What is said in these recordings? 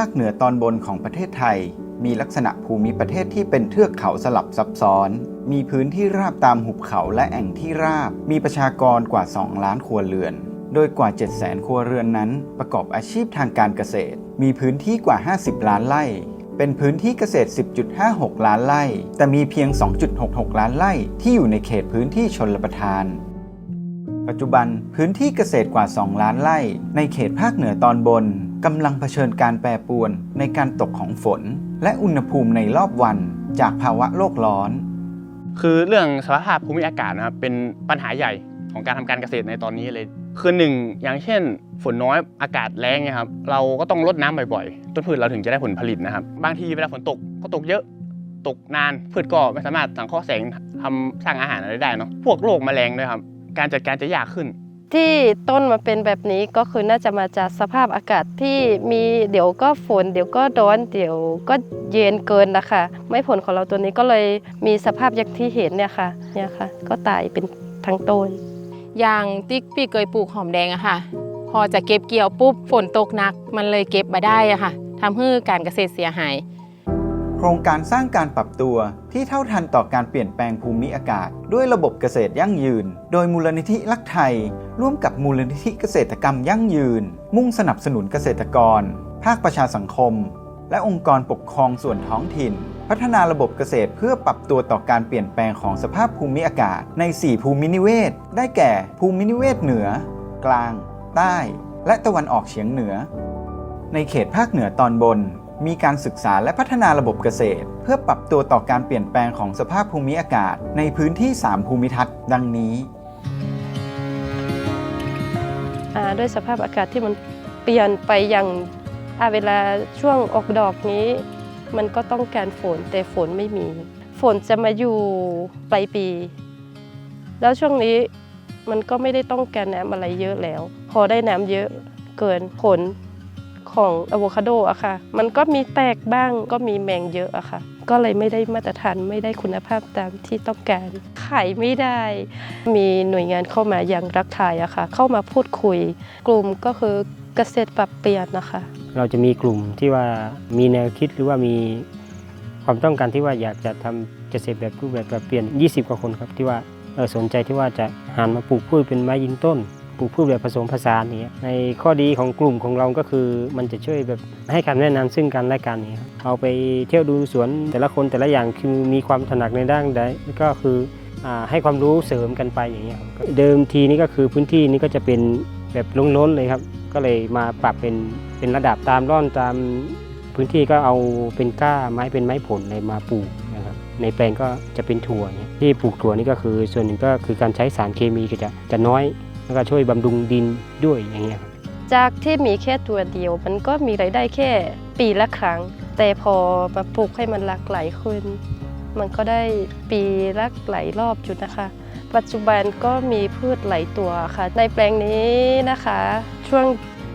ภาคเหนือตอนบนของประเทศไทย มีลักษณะภูมิประเทศที่เป็นเทือกเขาสลับซับซ้อน มีพื้นที่ราบตามหุบเขาและแอ่งที่ราบ มีประชากรกว่า 2 ล้านครัวเรือน โดยกว่า 700,000 ครัวเรือนนั้น ประกอบอาชีพทางการเกษตร มีพื้นที่กว่า 50 ล้านไร่ เป็นพื้นที่เกษตร 10.56 ล้านไร่ แต่มีเพียง 2.66 ล้านไร่ที่อยู่ในเขตพื้นที่ชนลประทานปัจจุบันพื้นที่เกษตรกว่า 2 ล้านไร่ ในเขตภาคเหนือตอนบน กำลังเผชิญการแปรปรวนในการตกของฝน และอุณหภูมิในรอบวันจากภาวะโลกร้อน คือเรื่องสภาพภูมิอากาศนะครับเป็นปัญหาใหญ่ของการทำการเกษตรในตอนนี้เลยคือหนึ่งอย่างเช่น ฝนน้อยอากาศแรงเนี่ยครับเราก็ต้องรดน้ำบ่อยๆต้นพืชเราถึงจะได้ผลผลิตนะครับ บางทีเวลาฝนตกก็ตกเยอะตกนานพืชก็ไม่สามารถสังเคราะห์แสงทำสร้างอาหารอะไรได้เนาะพวกโรคแมลงด้วยครับการจัดการจะยากขึ้น ที่ต้นมาเป็นแบบนี้ก็คือน่าจะมาจากสภาพอากาศที่มีเดี๋ยวก็ฝน เดี๋ยวก็ร้อนเดี๋ยวก็เย็นเกินนะคะ ไม่ผลของเราตัวนี้ก็เลยมีสภาพอย่างที่เห็นเนี่ยค่ะเนี่ยค่ะ ก็ตายเป็นทั้งต้น อย่างติ๊กพี่เคยปลูกหอมแดงอะค่ะ พอจะเก็บเกี่ยวปุ๊บฝนตกหนัก มันเลยเก็บมาได้อะค่ะทำให้การเกษตรเสียหาย ครงการสร้างการปรับตัวที่เท่าทันต่อการเปลี่ยนแปลงภูมิอากาศ ด้วยระบบเกษตรยั่งยืน โดยมูลนิธิรักไทย ร่วมกับมูลนิธิเกษตรกรรมยั่งยืน มุ่งสนับสนุนเกษตรกร ภาคประชาสังคม และองค์กรปกครองส่วนท้องถิ่น พัฒนาระบบเกษตรเพื่อปรับตัวต่อการเปลี่ยนแปลงของสภาพภูมิอากาศ ใน 4 ภูมินิเวศ ได้แก่ ภูมินิเวศเหนือ กลาง ใต้ และตะวันออกเฉียงเหนือ ในเขตภาคเหนือตอนบน มีการศึกษาและพัฒนาระบบเกษตร เพื่อปรับตัวต่อการเปลี่ยนแปลงของสภาพภูมิอากาศ ในพื้นที่ 3 ภูมิทัศน์ดังนี้ด้วยสภาพอากาศที่มันเปลี่ยนไปอย่างอาเวลาช่วงออกดอกนี้ มันก็ต้องการฝนแต่ฝนไม่มี ฝนจะมาอยู่ปลายปี แล้วช่วงนี้มันก็ไม่ได้ต้องการน้ำอะไรเยอะแล้ว พอได้น้ำเยอะเกินผล ของอะโวคาโดอะค่ะ มันก็มีแตกบ้างก็มีแมงเยอะอะค่ะ ก็เลยไม่ได้มาตรฐานไม่ได้คุณภาพตามที่ต้องการขายไม่ได้ มีหน่วยงานเข้ามาอย่างรักไทยอะค่ะ เข้ามาพูดคุย กลุ่มก็คือเกษตรปรับเปลี่ยนนะคะ เราจะมีกลุ่มที่ว่ามีแนวคิดหรือว่ามีความต้องการที่ว่าอยากจะทำเกษตรแบบรูปแบบแบบเปลี่ยน 20 กว่าคนครับที่ว่าสนใจที่ว่าจะหันมาปลูกพืชเป็นไม้ยืนต้น ปลูกพืชแบบผสมผสานอย่างเนี้ในข้อดีของกลุ่มของเราก็คือ มันจะช่วยแบบให้คำแนะนำซึ่งกันและกันนี่ครับเอาไปเที่ยวดูสวนแต่ละคนแต่ละอย่างคือมีความถนัดในด้านใดก็คืออให้ความรู้เสริมกันไปอย่างเงี้ยเดิมทีนี้ก็คือพื้นที่นี้ก็จะเป็นแบบล้นๆเลยครับ ก็เลยมาปรับเป็นเป็นระดับตามร่อนตามพื้นที่ก็เอาเป็นก้าไม้เป็นไม้ผลอะไรมาปลูกนะครับในแปลงก็จะเป็นถั่วเนี่ยที่ปลูกถั่วนี่ก็คือส่วนหนึ่งก็คือการใช้สารเคมีก็จะจะน้อย แล้วก็ช่วยบำรุงดินด้วยอย่างเงี้ยครับจากที่มีแค่ตัวเดียว มันก็มีรายได้แค่ปีละครั้ง แต่พอมาปลูกให้มันหลากหลายขึ้น มันก็ได้ปีละหลายรอบจุดนะคะ ปัจจุบันก็มีพืชหลายตัวค่ะ ในแปลงนี้นะคะ ช่วง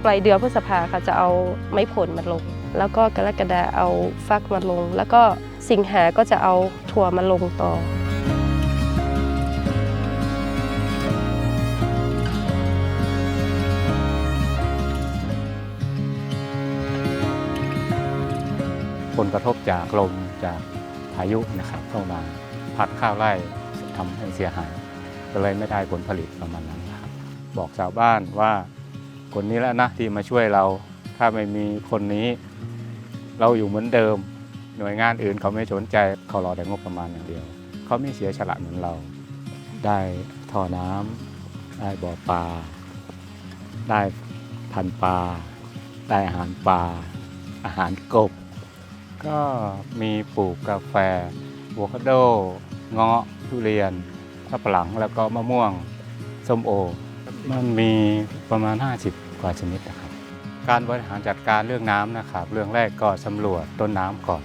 ปลายเดือนพฤษภาค่ะจะเอาไม้ผลมาลง แล้วก็กรกฎาเอาฟักมาลง แล้วก็สิงหาก็จะเอาถั่วมาลงต่อ ลกระทบจากลมจากพายุนะครับเข้ามาพัดข้าวไร่ทำให้เสียหาย ก็เลยไม่ได้ผลผลิตประมาณนั้นครับ บอกชาวบ้านว่าคนนี้แล้วนะที่มาช่วยเรา ถ้าไม่มีคนนี้ เราอยู่เหมือนเดิม หน่วยงานอื่นเขาไม่สนใจเขารอแต่งบประมาณอย่างเดียว เขาไม่เสียฉละเหมือนเรา ได้ท่อน้ำได้บ่อปลาได้พันปลาได้อาหารปลาอาหารกบ ก็มีปลูกกาแฟอะโวคาโด เงาะทุเรียนมะปรังแล้วก็มะม่วงส้มโอ มันมีประมาณ 50 กว่าชนิดนะครับ การบริหารจัดการเรื่องน้ำนะครับ เรื่องแรกก็สำรวจต้นน้ำก่อน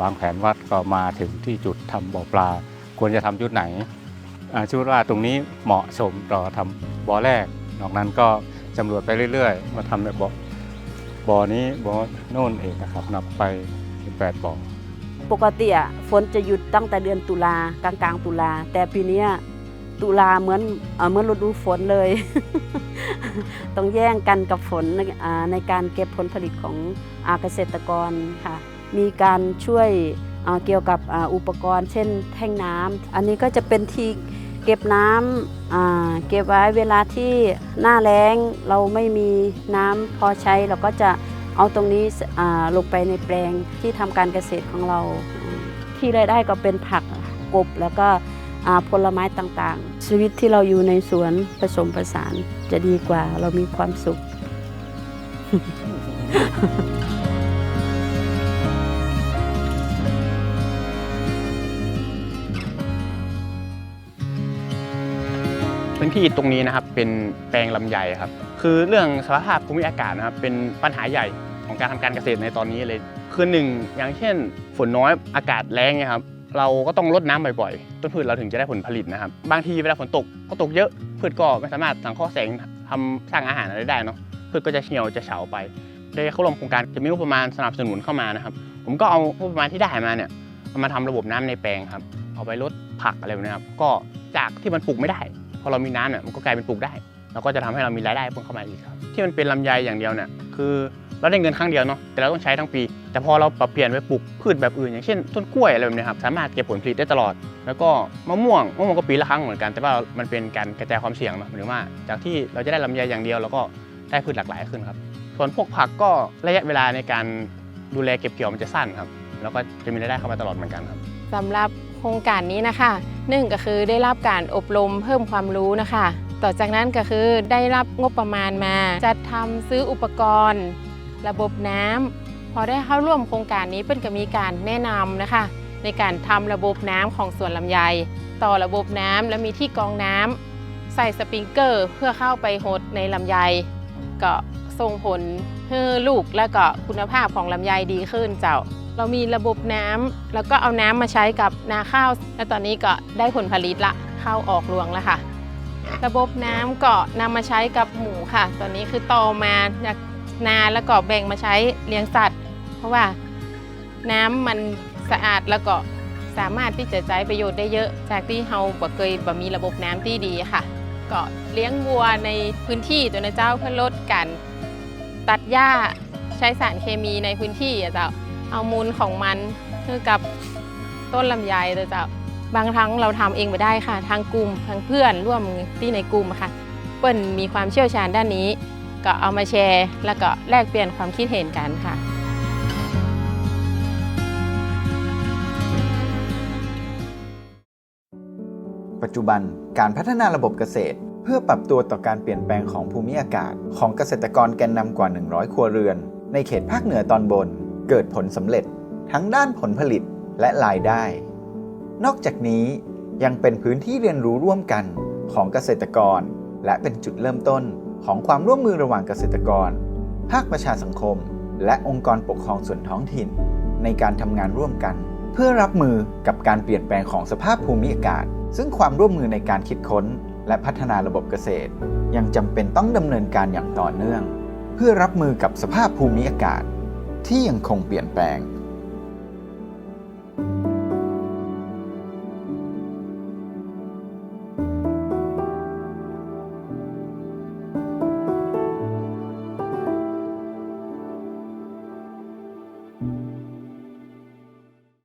วางแผนวัดก็มาถึงที่จุดทำบ่อปลา ควรจะทำจุดไหนอ่าชุดว่าตรงนี้เหมาะสมต่อทำบ่อแรก นอกนั้นก็สำรวจไปเรื่อย ๆ มาทำแบบบ่อบ่อนี้บ่อโน่นเองนะครับนับไป แปดบ่อปกติอะฝนจะหยุดตั้งแต่เดือนตุลากลางกลางๆตุลา แต่ปีนี้ตุลาเหมือนเหมือนฤดูฝนเลย ต้องแย่งกันกับฝนในในการเก็บผลผลิตของอาเกษตรกรค่ะ มีการช่วยเกี่ยวกับอ,อุปกรณ์ เช่นแท่งน้ำอันนี้ก็จะเป็นที่เก็บน้ำอ่าเก็บไว้เวลาที่หน้าแล้งเราไม่มีน้ำพอใช้เราก็จะ เอาตรงนี้ลงไปในแปลงที่ทำการเกษตรของเรา ที่รายได้ก็เป็นผักกบแล้วก็ผลไม้ต่างๆ ชีวิตที่เราอยู่ในสวนผสมผสานจะดีกว่าเรามีความสุข พื้นที่ตรงนี้นะครับเป็นแปลงลำไยครับ คือเรื่องสภาพภูมิอากาศนะครับเป็นปัญหาใหญ่ ของการทำการเกษตรในตอนนี้เลย คือหนึ่งอย่างเช่น ฝนน้อยอากาศแรงนี่ยครับเราก็ต้องรดน้ำบ่อยๆ ต้นพืชเราถึงจะได้ผลผลิตนะครับ บางทีเวลาฝนตกพอตกเยอะ พืชก็ไม่สามารถสังเคราะห์แสงทำสร้างอาหารอะไรได้เนาะ พืชก็จะเหี่ยวจะเฉาไปได้เข้าร่วมโครงการจะมีงบประมาณสนับสนุนเข้ามานะครับ ผมก็เอางบประมาณที่ได้มาเนี่ยเอามาทำระบบน้ำในแปลงครับ เอาไปลดผักอะไรแบบนี้ครับ ก็จากที่มันปลูกไม่ได้ พอเรามีน้ำเนี่ยมันก็กลายเป็นปลูกได้ แล้วก็จะทำให้เรามีรายได้เพิ่มเข้ามาอีกครับ ที่มันเป็นลำไยอย่างเดียวเนี่ยคือ เราได้เงินครั้งเดียวเนาะแต่เราต้องใช้ทั้งปี แต่พอเราปรับเปลี่ยนไปปลูกพืชแบบอื่น อย่างเช่นต้นกล้วยอะไรแบบนี้ครับสามารถเก็บผลผลิตได้ตลอด แล้วก็มะม่วงมะม่วงก็ปีละครั้งเหมือนกัน แต่ว่ามันเป็นการกระจายความเสี่ยงเนาะหมายถึงว่าจากที่เราจะได้ลำไยอย่างเดียวเราก็ได้พืชหลากหลายขึ้นครับส่วนพวกผักก็ระยะเวลาในการดูแลเก็บเกี่ยวมันจะสั้นครับ แล้วก็จะมีรายได้เข้ามาตลอดเหมือนกันครับสำหรับโครงการนี้นะคะหนึ่งก็คือได้รับการอบรมเพิ่มความรู้นะคะ ต่อจากนั้นก็คือได้รับงบประมาณมาจัดทำซื้ออุปกรณ์ ระบบน้ำพอได้เข้าร่วมโครงการนี้เปิ้นก็มีการแนะนำนะคะ ในการทำระบบน้ำของสวนลำไย ต่อระบบน้ำและมีที่กรองน้ำใส่สปริงเกอร์เพื่อเข้าไปหดในลำไย ก็ส่งผลให้ลูกและก็คุณภาพของลำไยดีขึ้นเจ้า เรามีระบบน้ำแล้วก็เอาน้ำมาใช้กับนาข้าว และตอนนี้ก็ได้ผลผลิตละข้าวออกรวงแล้วค่ะระบบน้ำก็นำมาใช้กับหมูค่ะ ตอนนี้คือต่อมาจาก นาแล้วก็แบ่งมาใช้เลี้ยงสัตว์ เพราะว่าน้ำมันสะอาดแล้วก็สามารถที่จะใช้ประโยชน์ได้เยอะ จากที่เราบ่เคยบ่มีระบบน้ำที่ดีค่ะ ก็เลี้ยงวัวในพื้นที่ตัวนะเจ้าเพื่อลดการตัดหญ้าใช้สารเคมีในพื้นที่อะเจ้าเอามูลของมันคือกับต้นลำไยเลยเจ้าบางครั้งเราทำเองไม่ได้ค่ะ ทางกลุ่มทางเพื่อนร่วมที่ในกลุ่มค่ะเปิ้ลมีความเชี่ยวชาญด้านนี้ ก็เอามาแชร์ แล้วก็แลกเปลี่ยนความคิดเห็นกันค่ะ ปัจจุบันการพัฒนาระบบเกษตร เพื่อปรับตัวต่อการเปลี่ยนแปลงของภูมิอากาศ ของเกษตรกรแกนนำกว่า 100 ครัวเรือน ในเขตภาคเหนือตอนบน เกิดผลสำเร็จ ทั้งด้านผลผลิตและรายได้ นอกจากนี้ยังเป็นพื้นที่เรียนรู้ร่วมกันของเกษตรกร และเป็นจุดเริ่มต้น ของความร่วมมือระหว่างเกษตรกร ภาคประชาสังคม และองค์กรปกครองส่วนท้องถิ่น ในการทำงานร่วมกัน เพื่อรับมือกับการเปลี่ยนแปลงของสภาพภูมิอากาศ ซึ่งความร่วมมือในการคิดค้น และพัฒนาระบบเกษตร ยังจำเป็นต้องดำเนินการอย่างต่อเนื่อง เพื่อรับมือกับสภาพภูมิอากาศ ที่ยังคงเปลี่ยนแปลง